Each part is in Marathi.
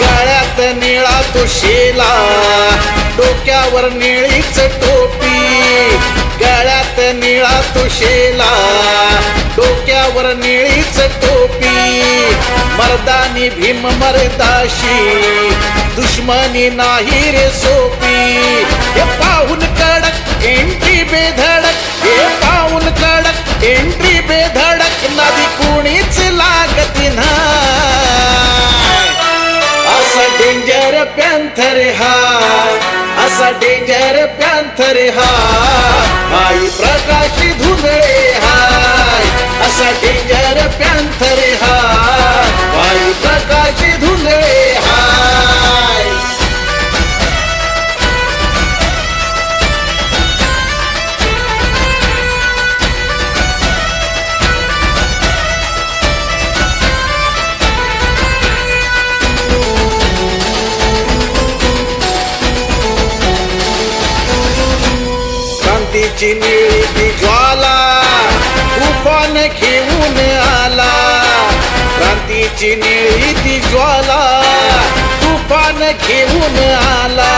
गळ्यात निळा तुशेला डोक्यावर निळीच टोपी. गळ्यात निळा तुशेला डोक्यावर निळीच टोपी मर्दानी भीम मर्दाशी दुश्मनी नाही रे सोपी. हे पाहून कडक एंट्री बेधडक हे पाहून कडक एंट्री बेधडक नदी कुणीच लागती ना असा डेंजर पॅन्थर हा असा डेंजर पॅन्थर हा. आई प्रकाशी धुंदळे हाय. असा डेंजर त्याची निळी ती ज्वाला तुफान घेऊन आला. क्रांतीची निळी ती ज्वाला तुफान घेऊन आला.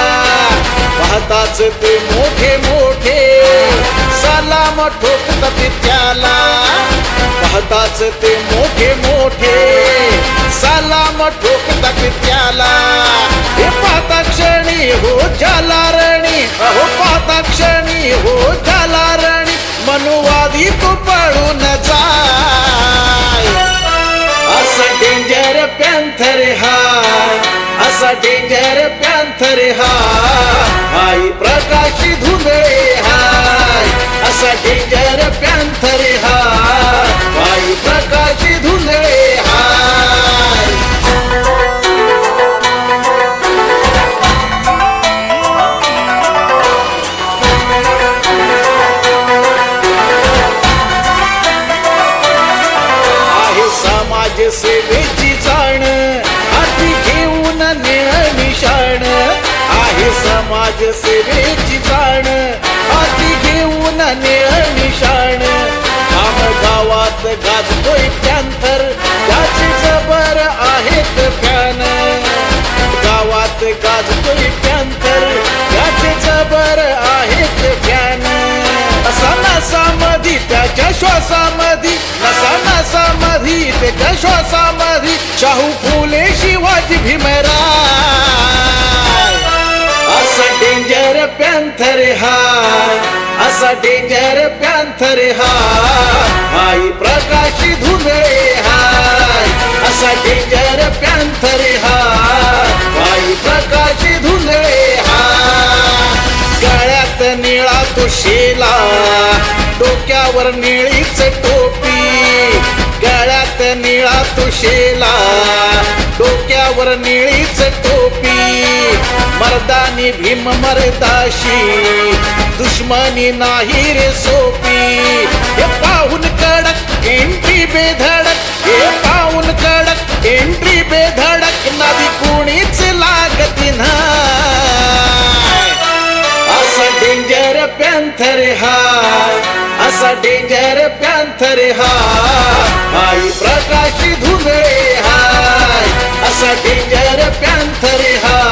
पाहताच ते मोठे मोठे सलाम ठोकतात त्याला. पाहताच ते मोठे मोठे सलाम ठोकतात त्याला. हे पाहता क्षणी हो ज्याला रणी अहो पाहता बनवादी तू तो पळून जाय. असा डेंजर पॅन्थर हा असा डेंजर पॅन्थर हा आई प्रकाशी धुंदळे हाय. असा डेंजर सेवेची जाण हाती घेऊन निळ निशाण. आहे समाज सेवेची जाण हाती घेऊन निळ निशाण. गावात गाजतोय पॅन्थर त्याची जबर आहेत फॅन. गावात गाजतोय पॅन्थर त्याचे जबर आहेत फॅन. असा नसामधी त्याच्या श्वासामधी मधी त्याच्या श्वासामधी शाहू फुले शिवाजी भीमराय असा डेंजर पॅन्थर हा. असा डेंजर पॅन्थर हा. आई प्रकाशी धुंदळे हाय असा डेंजर पॅन्थर हा. आई प्रकाशी धुंदळे हा. गळ्यात निळा तुशेला डोक्यावर निळी चटू निळा तुशेला. डोक्यावर निळीच टोपी. मर्दानी भीम मर्दाशी. दुश्मनी नाही रे सोपी. हे पाहून कडक एंट्री बेधडक. हे पाहून कडक एंट्री बेधडक. नदी कोणीच लागती नाही. असा डेंजर पॅन्थर हा. असा डेंजर पॅन्थर हा. आई प्रकाशी धुंदळे हाय. असा डेंजर पॅन्थर हाय.